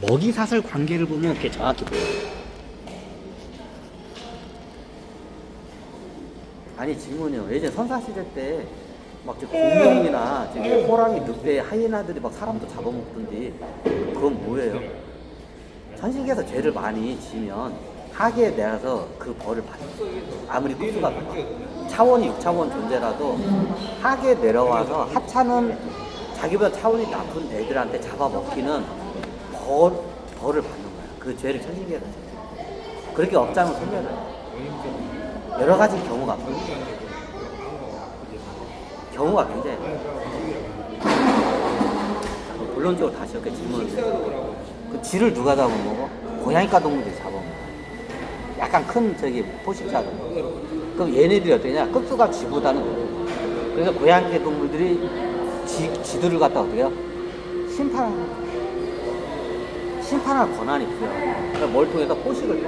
먹이 사슬 관계를 보면 이렇게 정확히 보여요. 아니 질문이요. 예전 선사 시대 때막 공룡이나 지금 호랑이, 늑대, 하이에나들이 막 사람도 잡아먹던데 그건 뭐예요? 천식에서 죄를 많이 지면 하계에 내려서 그 벌을 받아요. 아무리 급수가 높아. 차원이 6차원 존재라도 하계에 내려와서 하차는 자기보다 차원이 높은 애들한테 잡아먹기는 벌, 벌을 받는 거야. 그 죄를 천식에서 져요. 그렇게 업장을 소멸해요. 여러 가지 경우가. 경우가 굉장히 많아요. 본론적으로 다시 이렇게 질문을 드려요. 그 쥐를 누가 잡아먹어? 고양이과 동물들이 잡아먹어. 약간 큰 저기 포식자들. 그럼 얘네들이 어떠냐? 급수가 쥐보다는. 그래서 고양이 동물들이 쥐, 쥐들을 갖다 어떻게 해요? 심판하는 거예요. 심판할 권한이 있어요. 그러니까 뭘 통해서 포식을.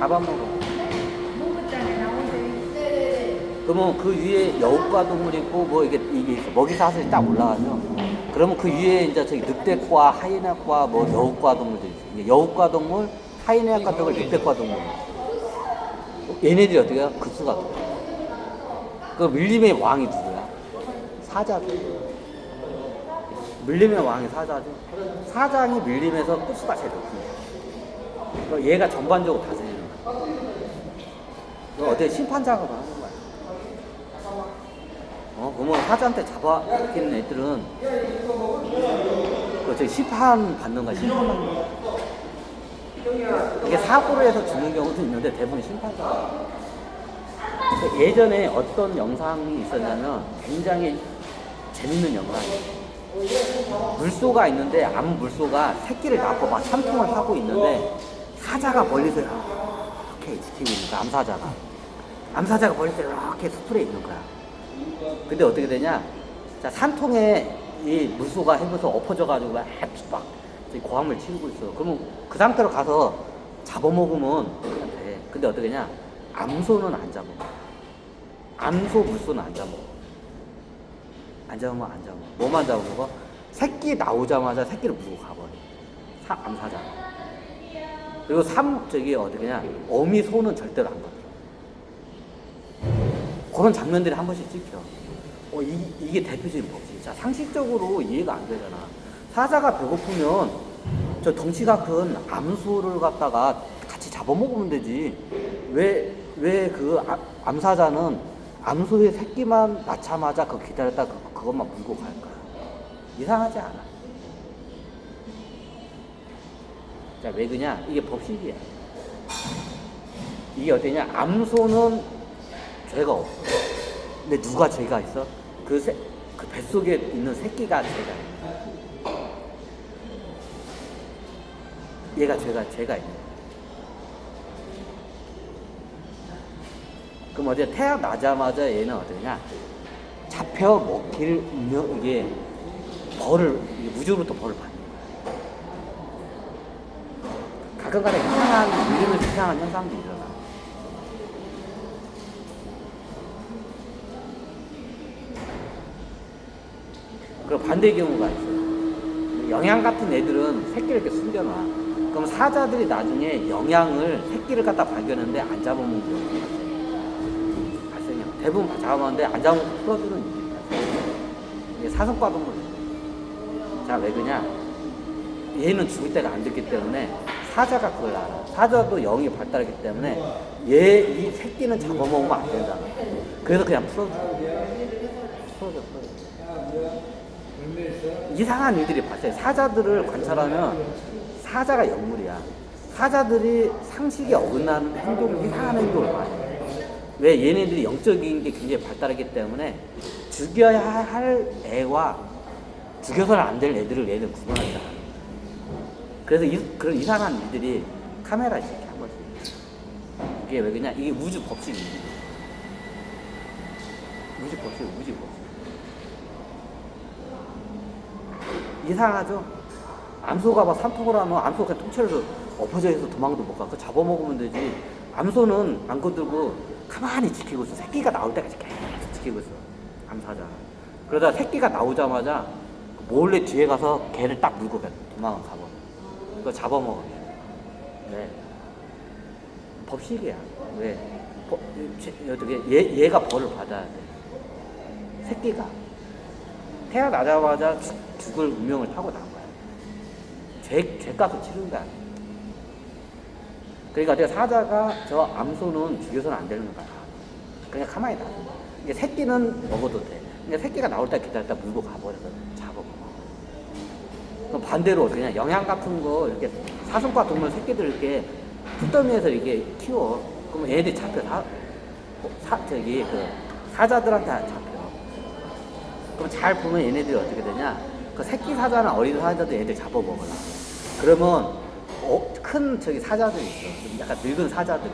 잡아먹어. 그러면 그 위에 여우과 동물이 있고 뭐 이게 이게. 먹이 사슬이 딱 올라가죠. 그러면 그 위에 이제 저기 늑대과, 하이에나과, 뭐 여우과 동물들이 있어. 여우과 동물, 하이에나과 동물, 늑대과 동물. 얘네들이 어떻게 해요? 급수가 돼. 그 밀림의 왕이 누구야? 사자죠. 밀림의 왕이 사자죠. 사장이 밀림에서 급수가 제일 높습니다. 얘가 전반적으로 다스리는. 너 어때 심판 작업을 하는 거야. 어, 그러면 사자한테 잡아먹히는 애들은 그 저기 심판 받는 거야, 심판 받는 거야. 이게 사고로 해서 죽는 경우도 있는데 대부분 심판자. 예전에 어떤 영상이 있었냐면 굉장히 재밌는 영상이에요. 물소가 있는데 아무 물소가 새끼를 낳고 막 참통을 하고 있는데 사자가 멀리서 이렇게 지키고 있는 거야, 암사자가. 암사자가 멀리서 이렇게 수풀에 있는 거야. 근데 어떻게 되냐? 자, 산통에 이 물소가 해면서 엎어져 가지고 막, 막 저기 고함을 치르고 있어. 그러면 그 상태로 가서 잡아먹으면 돼. 근데 어떻게 되냐? 암소는 안 잡아먹어. 암소 물소는 안 잡아먹어. 안 잡으면 안 잡아. 뭐만 잡아먹어? 새끼 나오자마자 새끼를 물고 가버려. 사, 암사자. 그리고 삼, 저기 어디냐, 어미 소는 절대로 안 가버려. 그런 장면들이 한 번씩 찍혀. 어, 이, 이게 대표적인 법칙. 자, 상식적으로 이해가 안 되잖아. 사자가 배고프면 저 덩치가 큰 암소를 갖다가 같이 잡아먹으면 되지. 왜, 왜 그 암사자는 암소의 새끼만 낳자마자 그 기다렸다 그, 그것만 물고 갈까? 이상하지 않아. 자, 왜 그냐? 이게 법칙이야. 이게 어디냐? 암소는 죄가 없어. 근데 누가 죄가 있어? 그, 새, 그 뱃속에 있는 새끼가 죄가 있어. 얘가 죄가, 죄가 있네. 그럼 어디 태어나자마자 얘는 어디냐? 잡혀 먹기를 운명, 이게 벌을, 이게 무주로부터 벌을 받는. 가끔가다 이상한, 이름을 이상한 현상도 일어나. 그리고 반대의 경우가 있어요. 영양 같은 애들은 새끼를 이렇게 숨겨놔. 그럼 사자들이 나중에 영양을 새끼를 갖다 발견했는데 안 잡아먹는 경우가. 대부분 다 잡아먹는데 안 잡아먹고 풀어주는 발생해요. 이게 사슴과 동물. 자, 왜 그냐? 얘는 죽을 때가 안 됐기 때문에 사자가 그걸 알아. 사자도 영이 발달했기 때문에 얘, 이 새끼는 잡아먹으면 안 된다. 그래서 그냥 풀어줘. 풀어줘, 풀어줘. 이상한 일들이 발생해. 사자들을 관찰하면 사자가 영물이야. 사자들이 상식에 어긋나는 행동, 이상한 행동을 많이 해. 왜 얘네들이 영적인 게 굉장히 발달했기 때문에 죽여야 할 애와 죽여서는 안 될 애들을 얘는 않아. 그래서 이, 그런 이상한 일들이 카메라에 이렇게 한 번씩. 이게 왜 그러냐? 이게 우주 법칙이에요. 우주 법칙, 우주 법칙. 이상하죠? 암소가 막 산통을 하면 암소가 그냥 통째로 엎어져 있어 도망도 못 가. 그 잡아먹으면 되지. 암소는 안 건들고 가만히 지키고 있어. 새끼가 나올 때까지 계속 지키고 있어. 암사자. 그러다 새끼가 나오자마자 몰래 뒤에 가서 개를 딱 물고 가- 도망을 가버려. 그거 잡아먹어. 왜? 법칙이야. 왜? 어떻게 얘 얘가 벌을 받아야 돼. 새끼가 태어나자마자 죽- 죽을 운명을 타고 난 거야. 죄 죄값을 치른 거야. 그러니까 내가 사자가 저 암소는 죽여서는 안 되는 거야. 그냥 가만히 놔. 이제 새끼는 먹어도 돼. 근데 새끼가 나올 때 기다렸다 물고 가버려서 잡아먹어. 그럼 반대로 그냥 영양 같은 거 이렇게 사슴과 동물 새끼들 이렇게 풋더미에서 이렇게 키워. 그러면 얘네들이 잡혀. 사, 어, 사, 저기 그 사자들한테 잡혀. 그럼 잘 보면 얘네들이 어떻게 되냐? 그 새끼 사자나 어린 사자도 얘네들 잡아먹어요. 그러면 어, 큰 저기 사자들이 있어. 좀 약간 늙은 사자들이.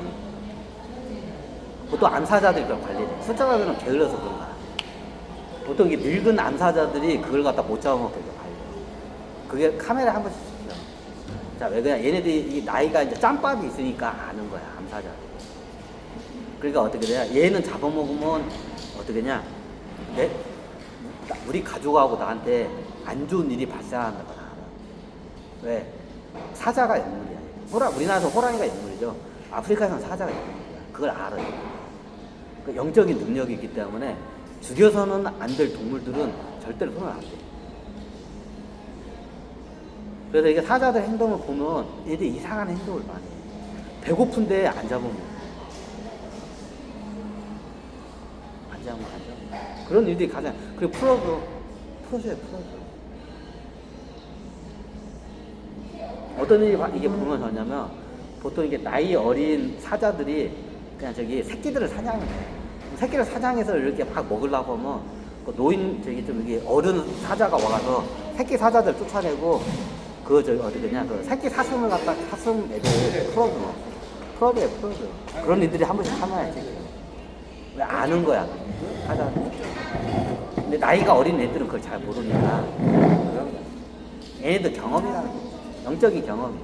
보통 암사자들이 그걸 관리해. 숫자자들은 게을러서 그런 거야. 보통 이게 늙은 암사자들이 그걸 갖다 못 잡아먹게 관리해. 그게 카메라 한 번씩 찍혀. 자, 왜 그냥 얘네들이 이 나이가 이제 짬밥이 있으니까 아는 거야, 암사자. 그러니까 어떻게 돼요? 얘는 잡아먹으면 어떻게 냐 내, 나- 우리 가족하고 나한테 안 좋은 일이 발생한다고 나 알아. 왜? 사자가 영물이야. 호랑, 우리나라에서 호랑이가 영물이죠. 아프리카에서는 사자가 영물이야. 그걸 알아요. 그 영적인 능력이 있기 때문에 죽여서는 안 될 동물들은 절대로 손을 안 대. 그래서 이게 사자들 행동을 보면 얘들 이상한 행동을 많이 해. 배고픈데 안 잡으면 안 잡으면 안 잡으면 그런 일들이 가장 그리고 풀어줘 풀어줘요 풀어줘 어떤 일이 바- 이게 보면 하냐면 보통 이게 나이 어린 사자들이 그냥 저기 새끼들을 사냥해. 새끼를 사냥해서 이렇게 막 먹으려고 하면 그 노인 저기 좀 이게 어른 사자가 와가서 새끼 사자들 쫓아내고 그 저기 어디냐 그 새끼 사슴을 갖다 사슴 애들 풀어줘. 풀어줘요 풀어줘. 그런 일들이 한 번씩 참아야지. 왜 아는 거야 사자 근데 나이가 어린 애들은 그걸 잘 모르니까. 얘네들 경험이라는 거 영적인 경험이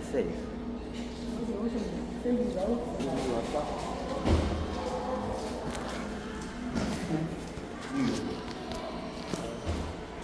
있어요. 있어요.